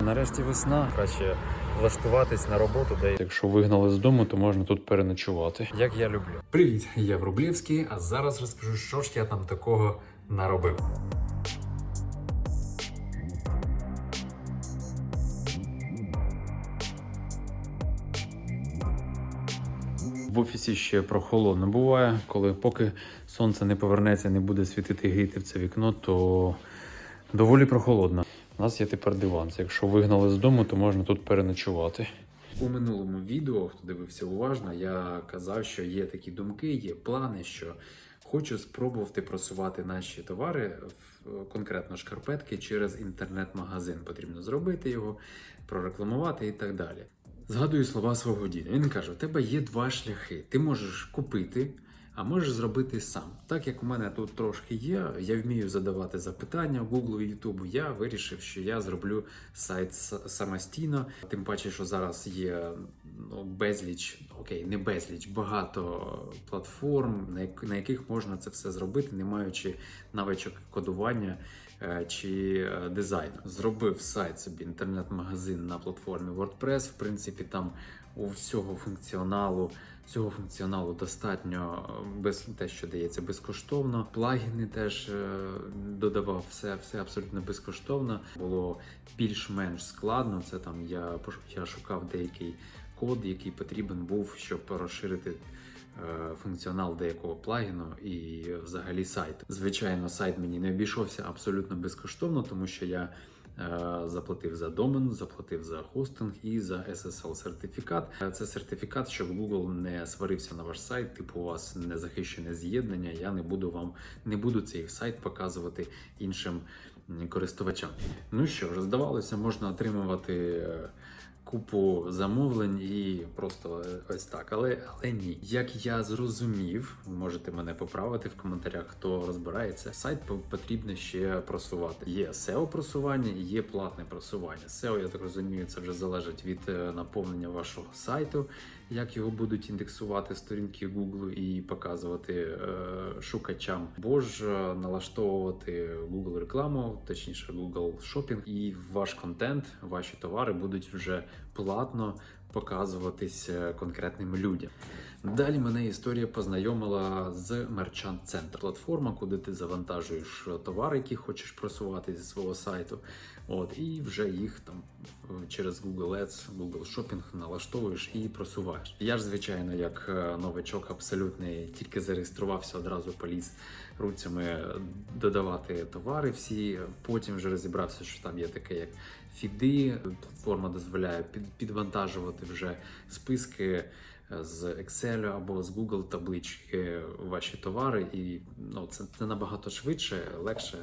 Нарешті весна. Краще влаштуватись на роботу, де якщо вигнали з дому, то можна тут переночувати. Як я люблю. Привіт, я Врублівський, а зараз розкажу, що ж я там такого наробив. В офісі ще прохолодно буває, коли поки сонце не повернеться, не буде світити гріти в це вікно, то доволі прохолодно. Нас є тепер диван. Це Якщо вигнали з дому, то можна тут переночувати. У минулому відео, хто дивився уважно, я казав, що є такі думки, є плани, що хочу спробувати просувати наші товари, конкретно шкарпетки, через інтернет-магазин. Потрібно зробити його, прорекламувати і так далі. Згадую слова свого діда. Він каже: у тебе є два шляхи. Ти можеш купити, а можеш зробити сам. Так як у мене тут трошки є, я вмію задавати запитання Google і YouTube, Я вирішив, що я зроблю сайт самостійно. Тим паче, що зараз є ну, безліч, окей, не безліч, багато платформ, на, яких можна це все зробити, не маючи навичок кодування е, чи е, дизайну. Зробив сайт собі інтернет-магазин на платформі WordPress. В принципі, там у всього функціоналу. Цього функціоналу достатньо е, без те, що дається безкоштовно. Плагіни теж е, додавав все, все абсолютно безкоштовно. Було більш-менш складно. Це там я я шукав деякий код, який потрібен був, щоб розширити е, функціонал деякого плагіну і взагалі сайт. Звичайно, сайт мені не обійшовся абсолютно безкоштовно, тому що я заплатив за домен, заплатив за хостинг і за SSL сертифікат. Е, Це сертифікат, щоб Google не сварився на ваш сайт. Типу, у вас не захищене з'єднання. Я не буду вам не буду цей сайт показувати іншим користувачам. Ну що ж, здавалося, можна отримувати. Купу замовлень і просто ось так. Але але ні. Як я зрозумів, можете мене поправити в коментарях, хто розбирається. Сайт потрібно ще просувати. Є SEO просування, є платне просування. SEO, я так розумію, це вже залежить від е, наповнення вашого сайту, як його будуть індексувати сторінки Google і показувати е, шукачам, або ж е, налаштовувати Google рекламу, точніше Google Shopping, і ваш контент, ваші товари будуть вже платно показуватись конкретним людям. Далі мене історія познайомила з Merchant Center, платформа, куди ти завантажуєш товари, які хочеш просувати зі свого сайту. От, і вже їх там через Google Ads, Google Shopping налаштовуєш і просуваєш. Я ж, звичайно, як е, новачок абсолютний, тільки зареєструвався, одразу поліз руцями додавати товари всі. Потім вже розібрався, що там є таке, як фіди. Платформа дозволяє підвантажувати вже списки е, з Excel або з Google таблички ваші товари, і ну, це, це набагато швидше, легше.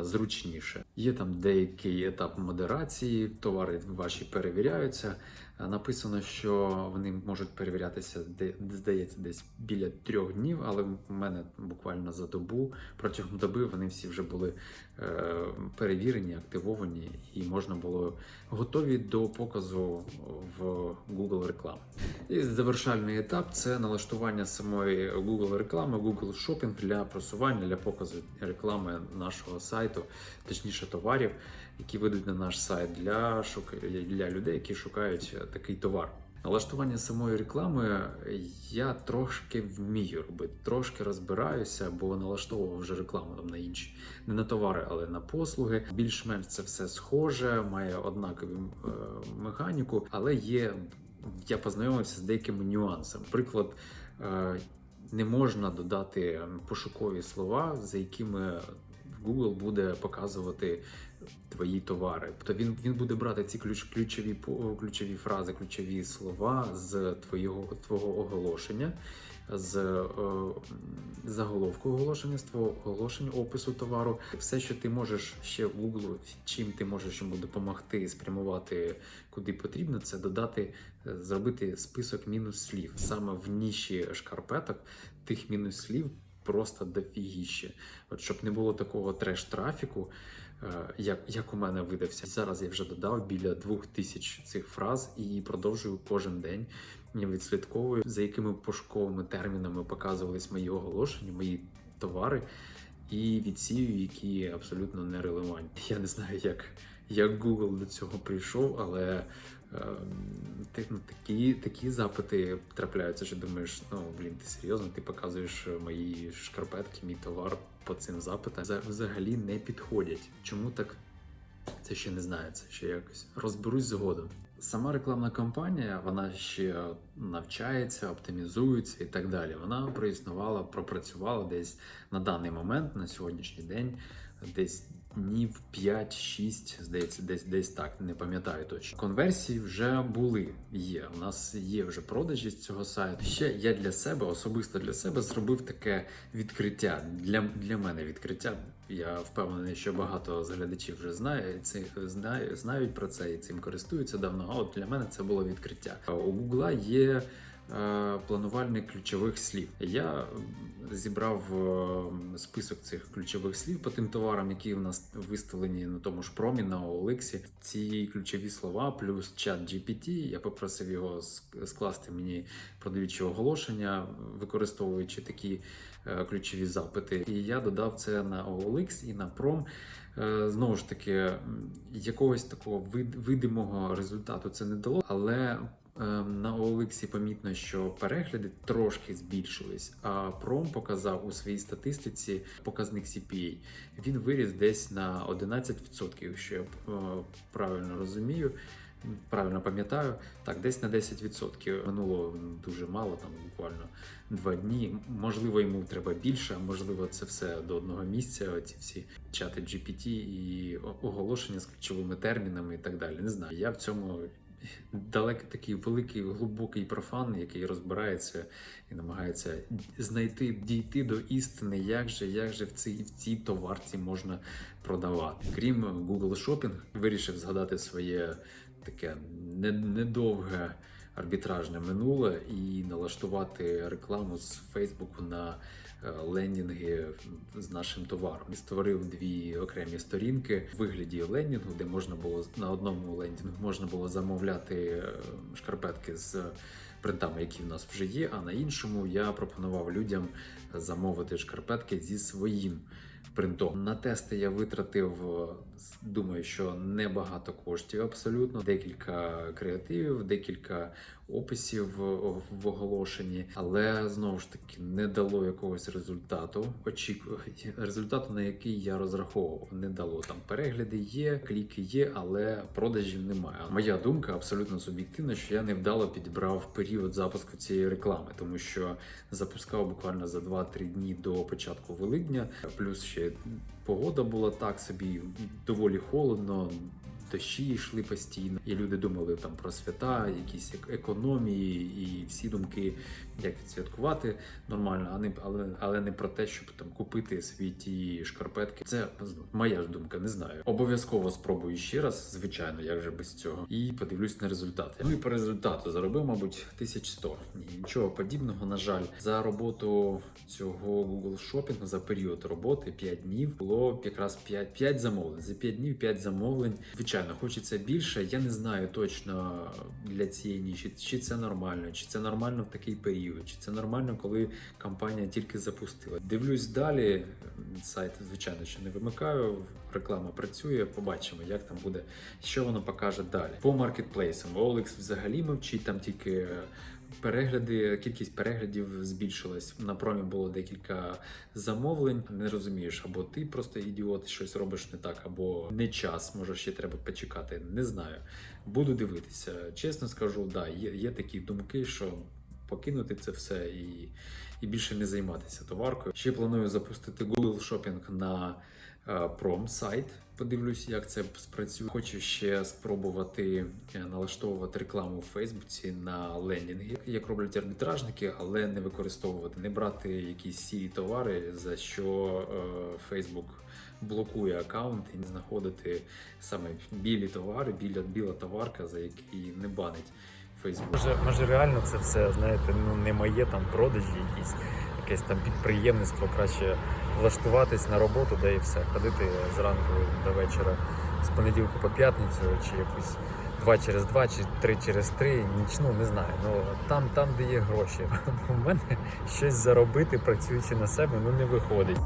е, Зручніше. Є там деякий етап модерації, товари ваші перевіряються. Е, Написано, що вони можуть перевірятися, здається, десь біля трьох днів, але в мене буквально за добу, протягом доби вони всі вже були е, перевірені, активовані, і можна було готові до показу в Google реклами. І завершальний етап це налаштування самої Google реклами, Google Shopping для просування, для показу реклами нашого сайту, точніше товарів, які ведуть на наш сайт для шук... для людей, які шукають такий товар. Налаштування самої реклами я трошки вмію робити, трошки розбираюся, бо налаштовував вже рекламу там на інші, не на товари, але на послуги. Більш-менш це все схоже, має однакову е, механіку, але є. Я познайомився з деякими нюансами. Приклад, е, не можна додати пошукові слова, за якими Google буде показувати твої товари. Тобто він, він буде брати ці ключ, ключові ключові фрази, ключові слова з твого, твого оголошення, з е, заголовку оголошення, з твого оголошення опису товару. Все, що ти можеш ще в Google, чим ти можеш йому допомогти спрямувати куди потрібно, це додати, е, зробити список мінус слів. Саме в ніші шкарпеток тих мінус слів просто дофігіще. От щоб не було такого треш-трафіку, як, як у мене видався. Зараз я вже додав біля двох тисяч цих фраз і продовжую кожен день. Я відслідковую, за якими пошуковими термінами показувались мої оголошення, мої товари, і відсію, які абсолютно нерелевантні. Я не знаю, як, як Google до цього прийшов, але е, ну, такі, такі запити трапляються, що думаєш, ну блін, ти серйозно, ти показуєш мої шкарпетки, мій товар по цим запитам. Взагалі не підходять. Чому так? Це ще не це ще якось розберусь згодом. Сама рекламна кампанія, вона ще навчається, оптимізується і так далі. Вона проіснувала, пропрацювала десь на даний момент, на сьогоднішній день, десь днів 5-6, здається, десь десь так, не пам'ятаю точно. Конверсії вже були, є. У нас є вже продажі з цього сайту. Ще я для себе, особисто для себе, зробив таке відкриття. Для, для мене відкриття. Я впевнений, що багато з глядачів вже знає, це знає, знають про це і цим користуються давно. А от для мене це було відкриття. У Гугла є. Е, Планувальник ключових слів. Я зібрав е, список цих ключових слів по тим товарам, які в нас виставлені на тому ж промі на OLX. Ці ключові слова плюс чат GPT. Я попросив його скласти мені продаючі оголошення, використовуючи такі е, ключові запити. І я додав це на OLX і на. Е, Знову ж таки, якогось такого вид- видимого результату це не дало, але на OLX помітно, що перегляди трошки збільшились, а Prom показав у своїй статистиці показник CPA. Він виріс десь на 11%, якщо я е, правильно розумію. Правильно пам'ятаю, так, десь на 10%. Минуло дуже мало, там буквально два дні. Можливо, йому треба більше, а можливо, це все до одного місця. Ці всі чати GPT і оголошення з ключовими термінами і так далі. Не знаю. Я в цьому далекий такий великий глибокий профан, який розбирається і намагається знайти, дійти до істини, як же, як же в цій, в цій товарці можна продавати. Крім Google Shopping, вирішив згадати своє таке недовге арбітражне минуле і налаштувати рекламу з Фейсбуку на е, лендінги з нашим товаром. І створив дві окремі сторінки в вигляді лендінгу, де можна було на одному лендінгу можна було замовляти е, шкарпетки з принтами, які в нас вже є. А на іншому я пропонував людям замовити шкарпетки зі своїм принтом. На тести я витратив, е, думаю, що небагато коштів абсолютно. Декілька креативів, декілька описів в в оголошенні, але знову ж таки не дало якогось результату. Очікую результату, на який я розраховував, не дало там перегляди є, кліки є, але продажів немає. Моя думка абсолютно суб'єктивна, що я невдало підібрав період запуску цієї реклами, тому що запускав буквально за 2-3 дні до початку Великдня. Плюс ще погода була так собі доволі холодно. Дощі йшли постійно, і люди думали там про свята, якісь ек- економії, і всі думки, як відсвяткувати нормально, а не але, але не про те, щоб там купити собі ті шкарпетки. Це моя ж думка, не знаю. Обов'язково спробую ще раз, звичайно, як же без цього, і подивлюсь на результати. Ну і по результату заробив, мабуть, 1100. Ні, нічого подібного. На жаль, за роботу цього Google Shopping за період роботи 5 днів було якраз 5, 5 замовлень. За 5 днів 5 замовлень. Звичайно, хочеться більше. Я не знаю точно для цієї ніші, чи це нормально, чи це нормально в такий період, чи це нормально, коли компанія тільки запустила. Дивлюсь далі. Сайт, звичайно, ще не вимикаю. Реклама працює. Побачимо, як там буде, що воно покаже далі. По маркетплейсам OLX взагалі мовчить, там тільки перегляди, кількість переглядів збільшилась. На промі було декілька замовлень. Не розумієш, або ти просто ідіот, щось робиш не так, або не час, може ще треба почекати. Не знаю. Буду дивитися. Чесно скажу, да, є, є такі думки, що покинути це все і, і більше не займатися товаркою. Ще планую запустити Google Shopping на е, Prom сайт. Подивлюсь, як це спрацює. Хочу ще спробувати е, налаштовувати рекламу в Фейсбуці на лендінги, як роблять арбітражники, але не використовувати, не брати якісь сірі товари, за що е, Фейсбук блокує аккаунт і не знаходити саме білі товари, біля біла товарка, за який не банить Фейсбук. Може, може реально це все, знаєте, ну не моє там продажі, якісь якесь там підприємництво, краще влаштуватись на роботу, де і все. Ходити зранку до вечора з понеділка по п'ятницю, чи якусь два через два, чи три через три, нічну, не знаю. Ну там, там, де є гроші. Бо в мене щось заробити, працюючи на себе, ну не виходить.